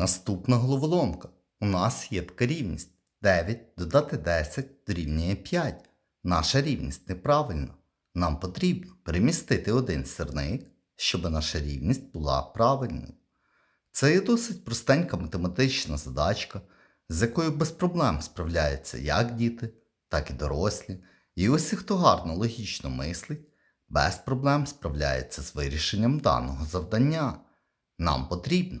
Наступна головоломка. У нас є така рівність. 9 додати 10 дорівнює 5. Наша рівність неправильна. Нам потрібно перемістити один сірник, щоб наша рівність була правильною. Це є досить простенька математична задачка, з якою без проблем справляються як діти, так і дорослі. І усі, хто гарно логічно мислить, без проблем справляється з вирішенням даного завдання. Нам потрібно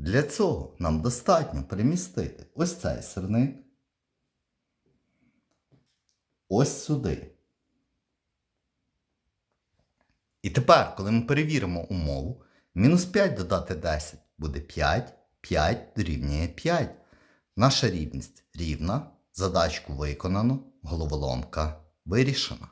Для цього нам достатньо перемістити ось цей сирник ось сюди. І тепер, коли ми перевіримо умову, мінус 5 додати 10 буде 5, 5 дорівнює 5. Наша рівність рівна, задачку виконано, головоломка вирішена.